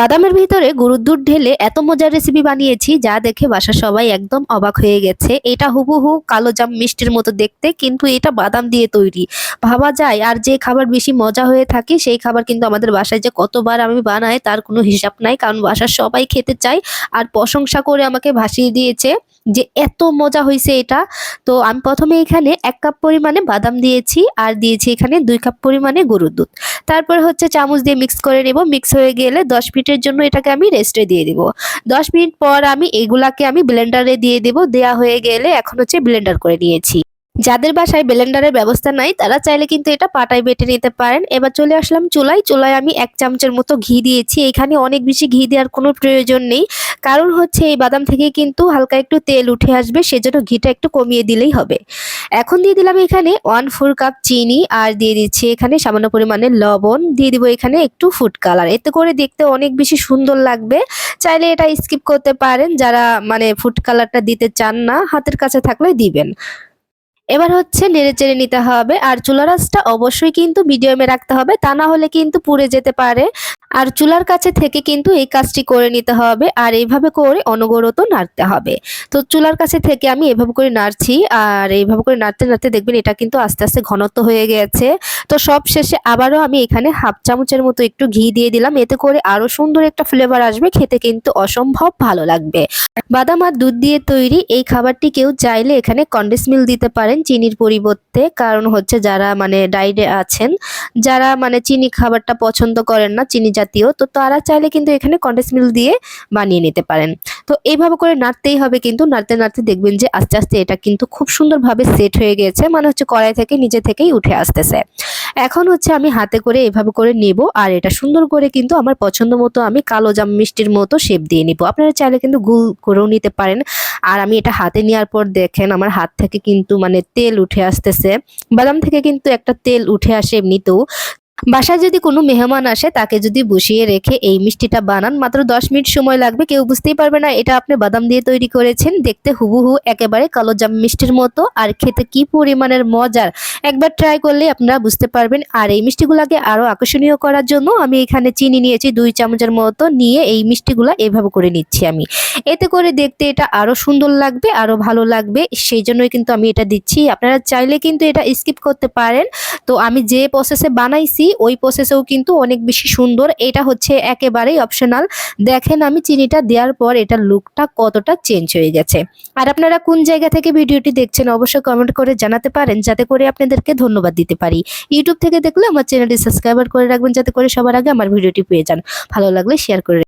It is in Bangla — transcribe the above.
বাদামের ভিতরে গরুর দুধ ঢেলে এত মজার রেসিপি বানিয়েছি, যা দেখে বাসা সবাই একদম অবাক হয়ে গেছে। এটা হুবহু কালো জাম মিষ্টির মতো দেখতে, কিন্তু এটা বাদাম দিয়ে তৈরি। ভাবা যায়, আর যে খাবার বেশি মজা হয়ে থাকে, সেই খাবার কিন্তু আমাদের বাসায় যে কতবার আমি বানাই, তার কোনো হিসাব নাই, কারণ বাসার সবাই খেতে চায়, আর প্রশংসা করে আমাকে ভাসিয়ে দিয়েছে। যে এত মজা হয়েছে এটা। তো আমি প্রথমে এখানে এক কাপ পরিমাণে বাদাম দিয়েছি আর দিয়েছি এখানে দুই কাপ পরিমাণে গরুর দুধ। তারপর হচ্ছে চামচ দিয়ে মিক্স করে নেব। মিক্স হয়ে গেলে দশ মিনিটের জন্য এটাকে আমি রেস্টে দিয়ে দেবো। দশ মিনিট পর আমি এগুলাকে আমি ব্লেন্ডারে দিয়ে দেবো। দেয়া হয়ে গেলে এখন হচ্ছে ব্লেন্ডার করে নিয়েছি। যাদের বাসায় ব্লেন্ডারের ব্যবস্থা নাই, তারা চাইলে কিন্তু এটা পাটায় বেটে নিতে পারেন। এবার চলে আসলাম চুলায়। চুলায় আমি এক চামচের মতো ঘি দিয়েছি। এখানে অনেক বেশি ঘি দেওয়ার কোনো প্রয়োজন নেই। কারণ হচ্ছে এই বাদাম থেকে কিন্তু হালকা একটু তেল উঠে আসবে, সেজন্য ঘিটা একটু কমিয়ে দিলেই হবে। এখন দিয়ে দিলাম এখানে ওয়ান ফোর কাপ চিনি আর দিয়ে দিচ্ছি এখানে সামান্য পরিমাণে লবণ। দিয়ে দিব এখানে একটু ফুড কালার এতে করে দেখতে অনেক বেশি সুন্দর লাগবে। চাইলে এটা স্কিপ করতে পারেন। যারা মানে ফুড কালারটা দিতে চান না, হাতের কাছে থাকলে দিবেন। এবার হচ্ছে নেড়ে চেড়ে নিতে হবে। আর চুলা রাসটা অবশ্যই কিন্তু মিডিয়ামে রাখতে হবে। তা না হলে কিন্তু পুড়ে যেতে পারে। আর চুলার কাছে থেকে কিন্তু এই কাজটি করে নিতে হবে। আর এইভাবে করে অনবরত নাড়তে হবে। তো চুলার কাছে থেকে আমি এভাবে করে নাড়ছি। আর এইভাবে করে নাড়তে নাড়তে দেখবেন এটা কিন্তু আস্তে আস্তে ঘনত্ব হয়ে গেছে। তো সব শেষে আবারও আমি এখানে হাফ চামচের মতো একটু ঘি দিয়ে দিলাম। এতে করে আরও সুন্দর একটা ফ্লেভার আসবে, খেতে কিন্তু অসম্ভব ভালো লাগবে। বাদাম আর দুধ দিয়ে তৈরি এই খাবারটি কেউ চাইলে এখানে কন্ডেন্স মিল দিতে পারেন চিনির পরিবর্তে। কারণ হচ্ছে যারা মানে ডায়েটে আছেন, যারা মানে চিনি খাবারটা পছন্দ করেন না, চিনি জাতীয়, তো তারা চাইলে কিন্তু এখানে কন্ডেন্স মিল দিয়ে বানিয়ে নিতে পারেন। তো এইভাবে করে নাড়তেই হবে কিন্তু, নাড়তে নাড়তে দেখবেন যে আস্তে আস্তে এটা কিন্তু খুব সুন্দরভাবে সেট হয়ে গেছে। মানে হচ্ছে কড়াই থেকে, নিজে থেকেই উঠে আসতেছে। এখন হচ্ছে আমি হাতে করে এভাবে করে নেব, আর এটা সুন্দর করে কিন্তু আমার পছন্দ মতো আমি কালো জাম মিষ্টির মতো শেপ দিয়ে নিব। আপনারা চাইলে কিন্তু গুল করেও নিতে পারেন। আর আমি এটা হাতে নেওয়ার পর দেখেন আমার হাত থেকে কিন্তু মানে তেল উঠে আসতেছে। বাদাম থেকে কিন্তু একটা তেল উঠে আসে এমনিতেও। বাসায় যদি কোনো মেহমান আসে, তাকে যদি বসিয়ে রেখে এই মিষ্টিটা বানান, মাত্র দশ মিনিট সময় লাগবে, কেউ বুঝতেই পারবে না, এটা আপনি বাদাম দিয়ে তৈরি করেছেন, দেখতে হুবহু একেবারে কালো জাম মিষ্টির মতো, আর খেতে কি পরিমাণের মজার। একবার ট্রাই করলে আপনারা বুঝতে পারবেন, আর এই মিষ্টিগুলোকে আরও আকর্ষণীয় করার জন্য আমি এখানে চিনি নিয়েছি দুই চামচের মতো, নিয়ে এই মিষ্টিগুলা এভাবে করে নিচ্ছি আমি। এতে করে দেখতে এটা আরও সুন্দর লাগবে আরও ভালো লাগবে, সেই জন্যই কিন্তু আমি এটা দিচ্ছি। আপনারা চাইলে কিন্তু এটা স্কিপ করতে পারেন। তো আমি যে প্রসেসে বানাইছি ওই প্রসেসেও কিন্তু অনেক বেশি সুন্দর। এটা হচ্ছে একেবারেই অপশনাল দেখেন আমি চিনিটা দেওয়ার পর এটা লুকটা কতটা চেঞ্জ হয়ে গেছে। আর আপনারা কোন জায়গা থেকে ভিডিওটি দেখছেন অবশ্যই কমেন্ট করে জানাতে পারেন, যাতে করে আপনাদেরকে ধন্যবাদ দিতে পারি। ইউটিউব থেকে দেখলে আমার চ্যানেলটি সাবস্ক্রাইবার করে রাখবেন, যাতে করে সবার আগে আমার ভিডিওটি পেয়ে যান। ভালো লাগলে শেয়ার করে